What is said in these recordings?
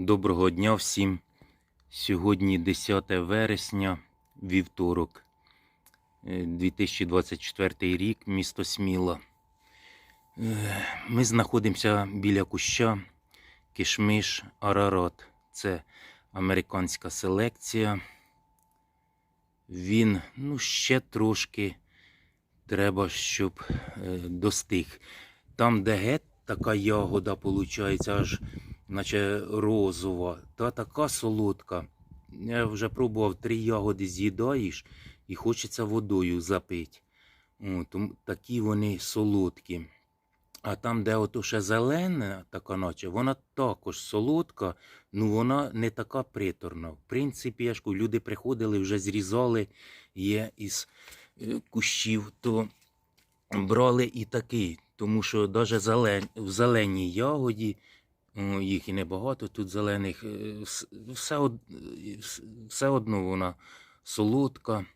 Доброго дня всім. Сьогодні 10 вересня, вівторок, е, 2024 рік, місто Сміла. Е, Ми знаходимося біля куща Кишмиш Арарат. Це американська селекція. Він ну, ще трошки треба, щоб е, достиг. Там, де геть така ягода, виходить, аж наче розова, та така солодка. Я вже пробував три ягоди з'їдаєш і хочеться водою запити. Такі вони солодкі. А там, де ото ще зелена, така наче, вона також солодка, ну вона не така приторна. В принципі, я ж кажу, люди приходили, вже зрізали є із е, кущів, то брали і такий. Тому що навіть в зеленій ягоді їх і небагато, тут зелених, е, все, од- е, все одно вона солодка.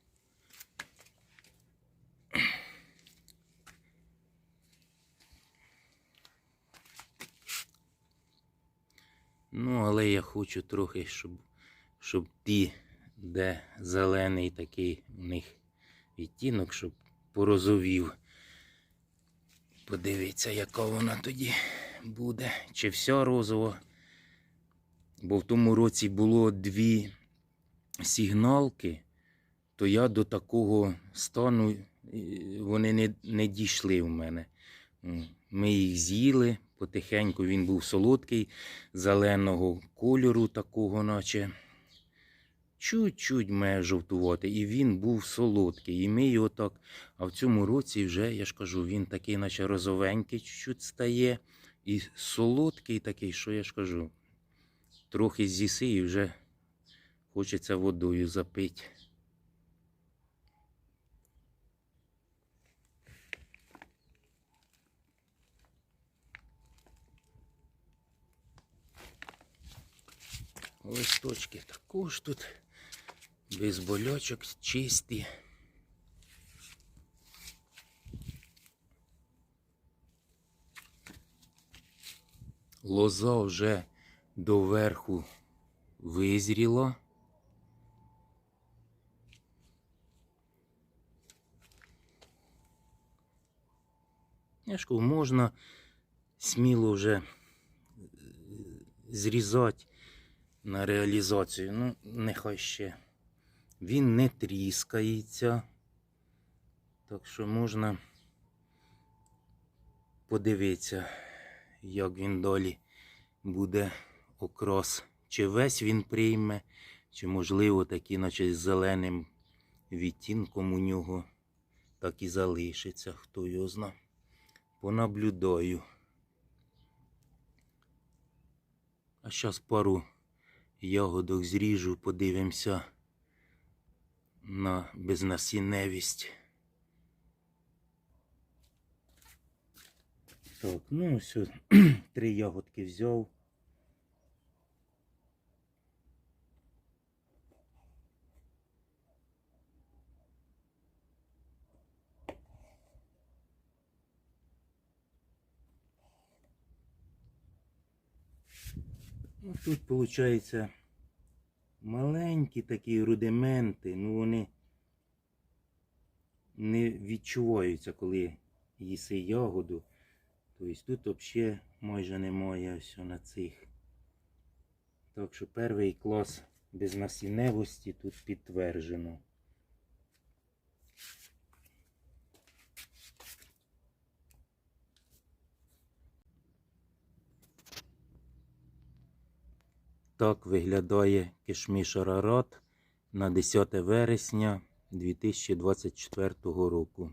Ну, але я хочу трохи, щоб, щоб ті, де зелений такий у них відтінок, щоб порозовів. Подивіться, яка вона тоді буде. Чи вся розова. Бо в тому році було дві сигналки, то я до такого стану е, вони не, не дійшли в мене. Ми їх з'їли потихеньку, він був солодкий, зеленого кольору, такого, наче. Чуть-чуть має жовтувати, і він був солодкий. І ми його так. А в цьому році вже, я ж кажу, він такий, наче розовенький, чуть-чуть стає. І солодкий такий, що я ж кажу, трохи з'їси і вже хочеться водою запити. Листочки також тут без болячок, чисті. Лоза вже доверху визріла. Я ж кажу, можна сміло вже е, зрізати на реалізацію. Ну, нехай ще. Він не тріскається. Так що можна подивитися, як він далі буде окрас. Чи весь він прийме, чи можливо такий, наче з зеленим відтінком у нього так і залишиться, хто його зна. Понаблюдаю. А зараз пару ягодок зріжу, подивимося на безнасінневість. Так, ну все, три ягодки взяв. Ну, тут, виходить, маленькі такі рудименти, ну вони не відчуваються, коли їси ягоду. Тобто тут взагалі майже немає ось на цих. Так що перший клас безнасінневості тут підтверджено. Так виглядає кишміш Арарат на 10 вересня 2024 року.